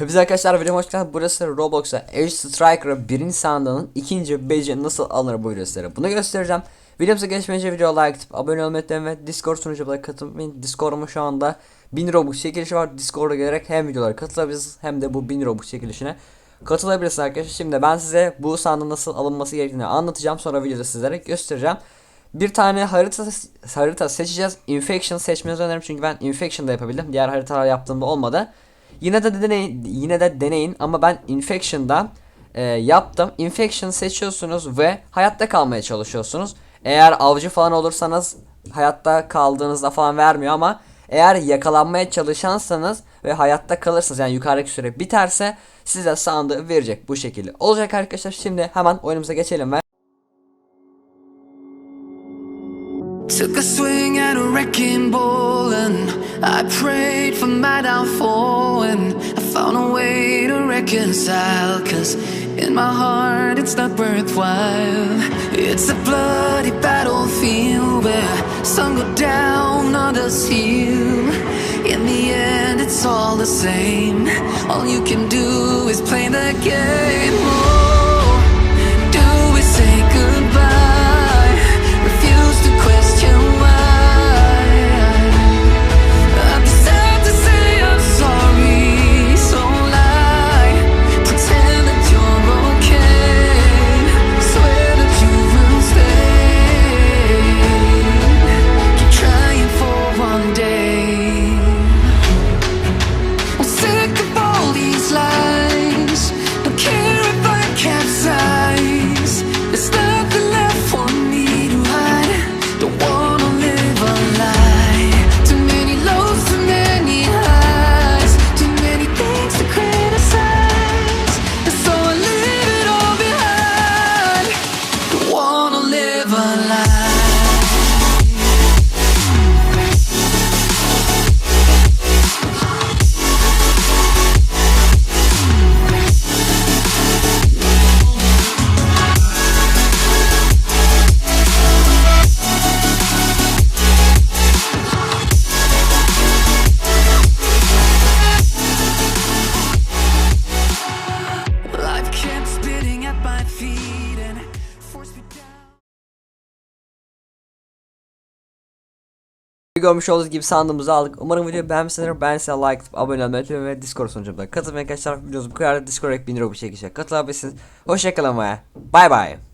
Hepinize arkadaşlar videoma hoş geldiniz. Burası Roblox'a Edge Striker'a birinci sandığının ikinci badge'i nasıl alınır bu videoları. Bunu göstereceğim. Videomuza geçmeden önce video like atıp abone olmayı unutmayın ve Discord sunucumuza katılmayın. Discord'umun şu anda 1000 Robux çekilişi var. Discord'a gelerek hem videolara katılabilirsiniz hem de bu 1000 Robux çekilişine katılabilirsiniz arkadaşlar. Şimdi ben size bu sandığın nasıl alınması gerektiğini anlatacağım. Sonra videoda sizlere göstereceğim. Bir tane harita harita seçeceğiz. Infection seçmenizi öneririm çünkü ben Infection da yapabildim. Diğer haritalar yaptığımda olmadı. Yine de deneyin, yine de deneyin ama ben Infection'da e, yaptım. Infection seçiyorsunuz ve hayatta kalmaya çalışıyorsunuz. Eğer avcı falan olursanız hayatta kaldığınızda falan vermiyor ama eğer yakalanmaya çalışansanız ve hayatta kalırsınız yani yukarıdaki süre biterse size sandığı verecek bu şekilde. Olacak arkadaşlar şimdi hemen oyunumuza geçelim ve Took a swing at a wrecking ball and I prayed for my downfall and I found a way to reconcile. Cause in my heart it's not worthwhile. It's a bloody battlefield where some go down, others heal. In the end it's all the same. All you can do is play the game görmüş olduğunuz gibi sandığımızı aldık. Umarım videoyu beğenmişsinizdir. Beğense like atıp abone olmayı unutmayın ve Discord sunucumda katılmayın arkadaşlar. Videomuzu bu kadar Discord ek 1000 Robux çekişe katılabilirsiniz. Hoşçakalın ve bay bay.